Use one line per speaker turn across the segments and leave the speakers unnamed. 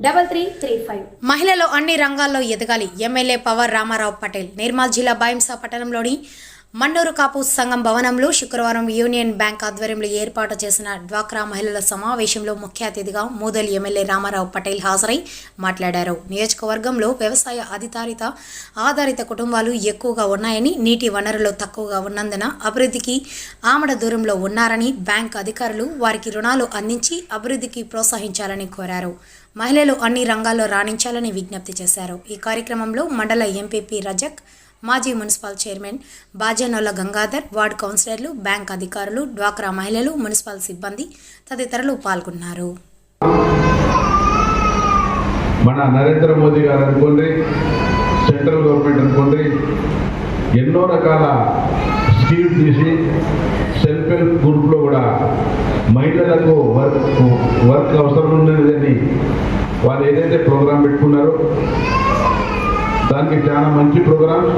double three three five. మహిళలు అన్ని రంగాల్లో ఎదగాలి. ఎమ్మెల్యే పవర్ రామారావు పటేల్ నిర్మల్ జిల్లా బాయింసా పట్టణంలోని మన్నూరు కాపు సంఘం భవనంలో శుక్రవారం యూనియన్ బ్యాంక్ ఆధ్వర్యంలో ఏర్పాటు చేసిన డ్వాక్రా మహిళల సమావేశంలో ముఖ్య అతిథిగా మూదల్ ఎమ్మెల్యే రామారావు పటేల్ హాజరై మాట్లాడారు. నియోజకవర్గంలో వ్యవసాయ అధికారిత ఆధారిత కుటుంబాలు ఎక్కువగా ఉన్నాయని నీటి వనరులు తక్కువగా ఉన్నందున అభివృద్ధికి ఆమడ దూరంలో ఉన్నారని బ్యాంక్ అధికారులు వారికి రుణాలు అందించి అభివృద్ధికి ప్రోత్సహించాలని కోరారు. మహిళలు అన్ని రంగాల్లో రాణించాలని విజ్ఞప్తి చేశారు. ఈ కార్యక్రమంలో మండల ఎంపీపీ రజక్ మాజీ మున్సిపల్ చైర్మన్ బాజానోల గంగాధర్ వార్డు కౌన్సిలర్లు బ్యాంక్ అధికారులు డ్వాక్రా మహిళలు మున్సిపల్ సిబ్బంది తదితరులు పాల్గొన్నారు.
మన నరేంద్ర మోదీ గారు అనుకోండి సెంట్రల్ గవర్నమెంట్ అనుకోండి ఎన్నో రకాల స్కీమ్ తీసి సెల్ఫ్ హెల్ప్ గ్రూప్లో కూడా మహిళలకు వర్క్ వర్క్ అవసరం ఉన్నదని వాళ్ళు ఏదైతే ప్రోగ్రాం పెట్టుకున్నారో దానికి చాలా మంచి ప్రోగ్రామ్.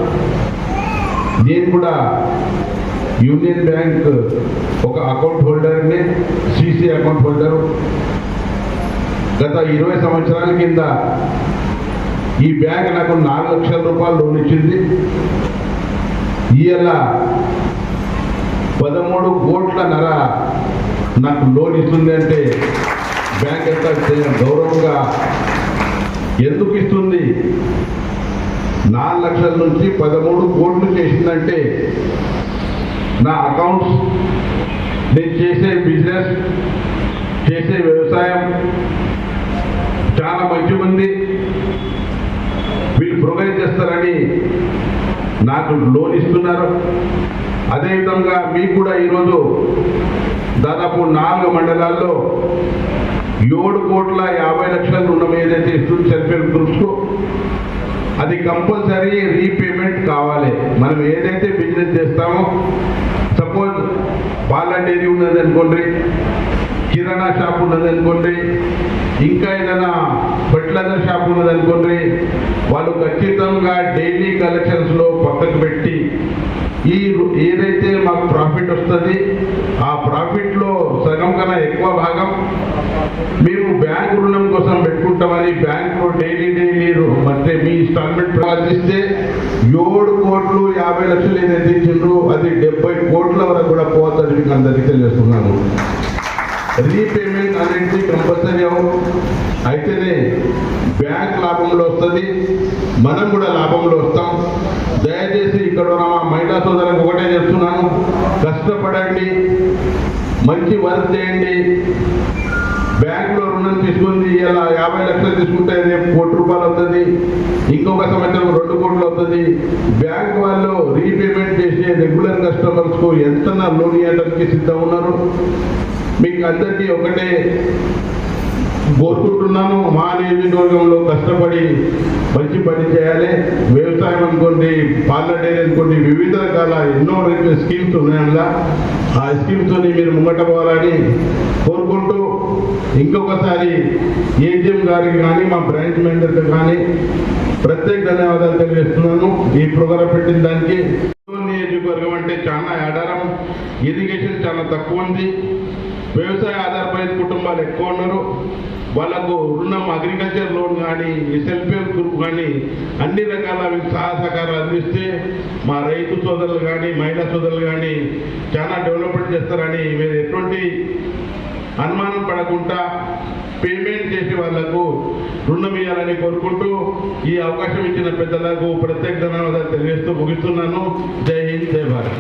నేను కూడా యూనియన్ బ్యాంక్ ఒక అకౌంట్ హోల్డర్ని సిసి అకౌంట్ హోల్డరు. గత ఇరవై సంవత్సరాల కింద ఈ బ్యాంక్ నాకు నాలుగు లక్షల రూపాయలు లోన్ ఇచ్చింది. ఇవాళ పదమూడు కోట్ల నర నాకు లోన్ ఇస్తుంది అంటే బ్యాంక్ ఎంత గౌరవంగా ఎందుకు ఇస్తుంది? నాలుగు లక్షల నుంచి పదమూడు కోట్లు చేసిందంటే నా అకౌంట్స్ నేను చేసే బిజినెస్ చేసే వ్యవసాయం చాలా మంచి ఉంది వీళ్ళు ప్రొవైడ్ చేస్తారని నాకు లోన్ ఇస్తున్నారు. అదేవిధంగా మీకు కూడా ఈరోజు దాదాపు నాలుగు మండలాల్లో ఏడు కోట్ల యాభై లక్షల ఏదైతే ఇస్తుంది సెల్ఫ్ హెల్ప్ గ్రూప్స్కు అది కంపల్సరీ రీపేమెంట్ కావాలి. మనం ఏదైతే బిజినెస్ చేస్తామో సపోజ్ పాల డైరీ ఉన్నది అనుకోండి కిరాణా షాప్ ఉన్నది అనుకోండి ఇంకా ఏదైనా ఫర్టిలైజర్ షాప్ ఉన్నది అనుకోండి వాళ్ళు ఖచ్చితంగా డైలీ కలెక్షన్స్లో పక్కకు పెట్టి ఈ ఏదైతే మాకు ప్రాఫిట్ వస్తుంది ఆ ప్రాఫిట్లో సగం కన్నా ఎక్కువ భాగం మేము కోసం పెట్టుకుంటామని బ్యాంకులో డైలీ డైలీ అంటే మీ ఇన్స్టాల్మెంట్ ప్రార్థిస్తే ఏడు కోట్లు యాభై లక్షలు ఏదైతే ఇచ్చిండ్రు అది డెబ్బై కోట్ల వరకు కూడా పోతుంది మీకు అందరికీ తెలియజేస్తున్నాను. రీపేమెంట్ అనేది కంపల్సరీ అవ్వదు. అయితేనే బ్యాంక్ లాభంలో వస్తుంది. మనం కూడా లాభంలో వస్తాం. దయచేసి ఇక్కడ ఉన్న మా మహిళా సోదరులకు ఒకటే చెప్తున్నాను. కష్టపడండి. మంచి వర్క్ చేయండి. బ్యాంకులో రుణం తీసుకుంది ఇలా యాభై లక్షలు తీసుకుంటే రేపు కోటి రూపాయలు అవుతుంది ఇంకొక సంవత్సరం రెండు కోట్లు అవుతుంది బ్యాంక్ వాళ్ళు రీపేమెంట్ చేసే రెగ్యులర్ కస్టమర్స్కు ఎంత లోన్ ఇవ్వడానికి సిద్ధం ఉన్నారు. మీకు అందరికీ ఒకటే కోరుకుంటున్నాను. మా నియోజకవర్గంలో కష్టపడి మంచి పని చేయాలి. వ్యవసాయం అనుకోండి పాల డైరీ అనుకోండి వివిధ రకాల ఎన్నో రకాల స్కీమ్స్ ఉన్నాయి అందులో ఆ స్కీమ్స్తో మీరు ముంగట పోవాలని కోరుకుంటున్నాను. ఇంకొకసారి ఏటీఎం గారికి కానీ మా బ్రాంచ్ మేనేజర్కి కానీ ప్రత్యేక ధన్యవాదాలు తెలియజేస్తున్నాను. ఈ ప్రోగ్రాం పెట్టిన దానికి నియోజకవర్గం అంటే చాలా ఆధారం ఇరిగేషన్ చాలా తక్కువ ఉంది. వ్యవసాయ ఆధారపడిన కుటుంబాలు ఎక్కువ ఉన్నారు. వాళ్ళకు రుణం అగ్రికల్చర్ లోన్ కానీ సెల్ఫ్ హెల్ప్ గ్రూప్ కానీ అన్ని రకాల వీళ్ళకి సహాయ సహకారాలు అందిస్తే మా రైతు సోదరులు కానీ మహిళా సోదరులు కానీ చాలా డెవలప్మెంట్ చేస్తారని మీరు ఎటువంటి అనుమానం పడకుండా పేమెంట్ చేసే వాళ్ళకు రుణం ఇవ్వాలని కోరుకుంటూ ఈ అవకాశం ఇచ్చిన పెద్దలకు ప్రత్యేక ధన్యవాదాలు తెలియజేస్తూ ముగిస్తున్నాను. జై హింద్ జై భారత్.